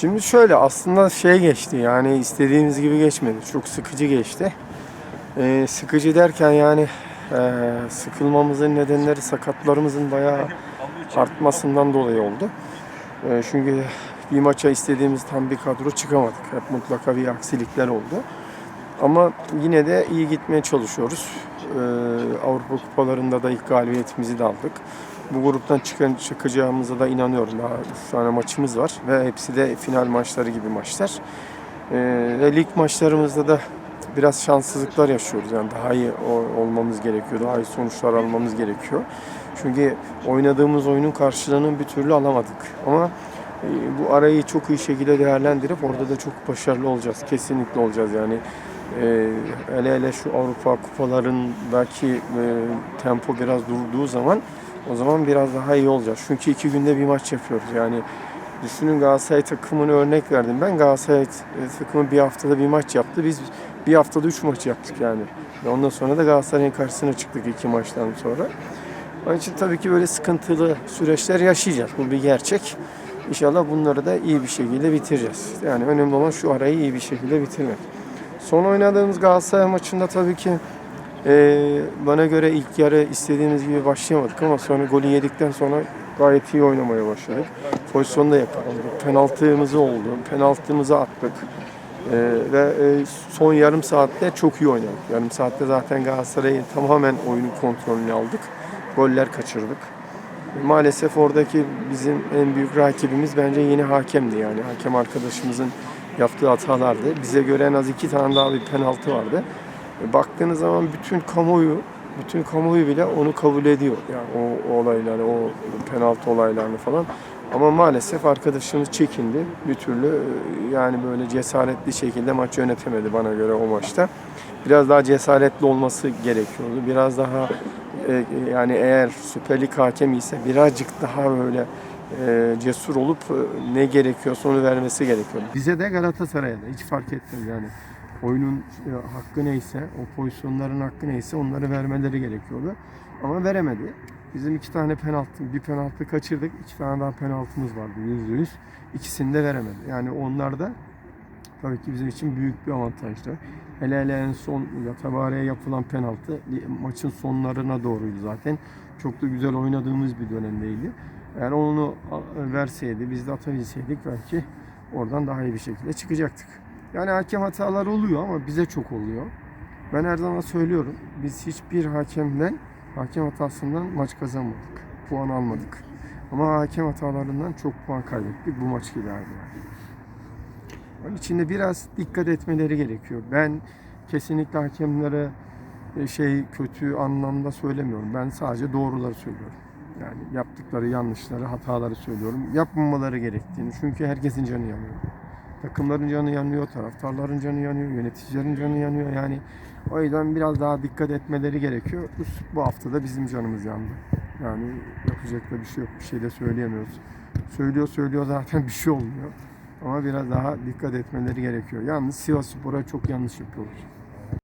Şimdi şöyle aslında şey geçti yani istediğimiz gibi geçmedi. Çok sıkıcı geçti. Ee, sıkıcı derken yani e, sıkılmamızın nedenleri sakatlarımızın bayağı artmasından dolayı oldu. E, çünkü bir maça istediğimiz tam bir kadro çıkamadık. Hep mutlaka bir aksilikler oldu. Ama yine de iyi gitmeye çalışıyoruz. Ee, Avrupa kupalarında da ilk galibiyetimizi de aldık. Bu gruptan çıkan çıkacağımıza da inanıyorum. Daha üç tane maçımız var ve hepsi de final maçları gibi maçlar. Ee, ve lig maçlarımızda da biraz şanssızlıklar yaşıyoruz. Yani daha iyi olmamız gerekiyor, daha iyi sonuçlar almamız gerekiyor. Çünkü oynadığımız oyunun karşılığını bir türlü alamadık. Ama e, bu arayı çok iyi şekilde değerlendirip orada da çok başarılı olacağız. Kesinlikle olacağız yani. E, hele hele şu Avrupa kupalarındaki e, tempo biraz durduğu zaman o zaman biraz daha iyi olacağız. Çünkü iki günde bir maç yapıyoruz. Yani düşünün Galatasaray takımını örnek verdim. Ben Galatasaray takımı bir haftada bir maç yaptı. Biz bir haftada üç maç yaptık yani. Ve ondan sonra da Galatasaray'ın karşısına çıktık iki maçtan sonra. Onun için tabii ki böyle sıkıntılı süreçler yaşayacağız. Bu bir gerçek. İnşallah bunları da iyi bir şekilde bitireceğiz. Yani önemli olan şu arayı iyi bir şekilde bitirmek. Son oynadığımız Galatasaray maçında tabii ki eee, bana göre ilk yarı istediğimiz gibi başlayamadık ama sonra golü yedikten sonra gayet iyi oynamaya başladık. Pozisyonda yakaladık. Penaltımız oldu. Penaltımızı attık. Eee, ve e, son yarım saatte çok iyi oynadık. Yarım saatte zaten Galatasaray'ı tamamen oyunun kontrolünü aldık. Goller kaçırdık. Maalesef oradaki bizim en büyük rakibimiz bence yine hakemdi yani. Hakem arkadaşımızın yaptığı hatalardı. Bize göre en az iki tane daha bir penaltı vardı. E, Baktığınız zaman bütün kamuoyu, bütün kamuoyu bile onu kabul ediyor. Yani o, o olayları, o penaltı olaylarını falan. Ama maalesef arkadaşımız çekindi. Bir türlü e, yani böyle cesaretli şekilde maç yönetemedi bana göre o maçta. Biraz daha cesaretli olması gerekiyordu. Biraz daha e, yani eğer Süper Lig hakemi ise birazcık daha böyle e, cesur olup e, ne gerekiyorsa onu vermesi gerekiyor. Bize de Galatasaray'a da hiç fark etmez yani. Oyunun e, hakkı neyse, o pozisyonların hakkı neyse onları vermeleri gerekiyordu. Ama veremedi. Bizim iki tane penaltı, bir penaltı kaçırdık. iki tane daha penaltımız vardı yüzde yüz. İkisini de veremedi. Yani onlar da tabii ki bizim için büyük bir avantajdı. Hele hele en son Yatabare'ye yapılan penaltı maçın sonlarına doğruydu zaten. Çok da güzel oynadığımız bir dönemdeydi. Eğer onu verseydi, biz de atabilseydik belki oradan daha iyi bir şekilde çıkacaktık. Yani hakem hataları oluyor ama bize çok oluyor. Ben her zaman söylüyorum. Biz hiçbir hakemden, hakem hatasından maç kazanmadık. Puan almadık. Ama hakem hatalarından çok puan kaybettik. Bu maç gibi yani. Onun için de biraz dikkat etmeleri gerekiyor. Ben kesinlikle hakemlere e, şey kötü anlamda söylemiyorum. Ben sadece doğruları söylüyorum. Yani yaptıkları yanlışları, hataları söylüyorum. Yapmamaları gerektiğini. Çünkü herkesin canı yanıyor. Takımların canı yanıyor, taraftarların canı yanıyor, yöneticilerin canı yanıyor. Yani o yüzden biraz daha dikkat etmeleri gerekiyor. Bu, bu hafta da bizim canımız yandı. Yani yapacak da bir şey yok. Bir şey de söyleyemiyoruz. Söylüyor söylüyor zaten bir şey olmuyor. Ama biraz daha dikkat etmeleri gerekiyor. Yalnız Sivas Spor'a çok yanlış yapıyorlar.